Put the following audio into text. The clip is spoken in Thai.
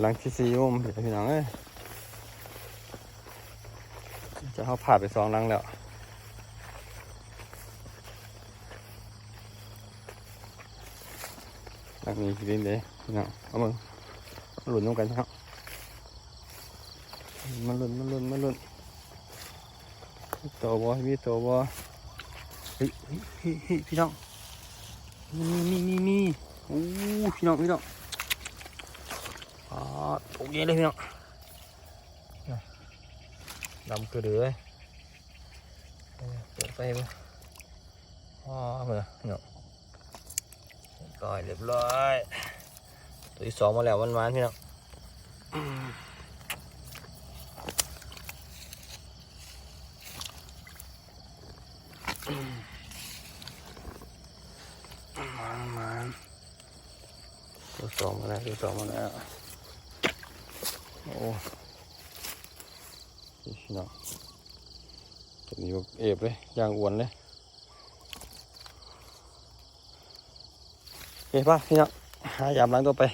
หลังที่สี่โอมเดี๋ยวพี่น้องเอ้ยจะเข้าผ่าดไปสองหลังแล้วหลังนี้กินเลยพี่น้องเอามึงมาหลุนน้ำกันครับมาหลุนมาหลุนมาหลุนตัวบ่มีตัวบ่เฮ้ยเฮ้ยเฮ้ยเฮ้ยพี่น้องนี่นี่นี่นี่โอ้พี่น้องพี่น้อง อ๋อถูกเยอะเลยพี่น้องน่ะดำกระเดือยเออเปิดไฟมั้ยอ๋อเหมือนพี่น้องต่อยเรียบร้อยตัวที่สองมาแล้ววันวานๆพี่น้องอืมอืมมามาตัวสองมาแล้วตัวสองมาแล้ว โอ้ยพี่น้องตัวนี้แบบเอฟเลยยางอ้วนเลยเฮ้ยป่ะพี่น้องหายามล้างตัวไป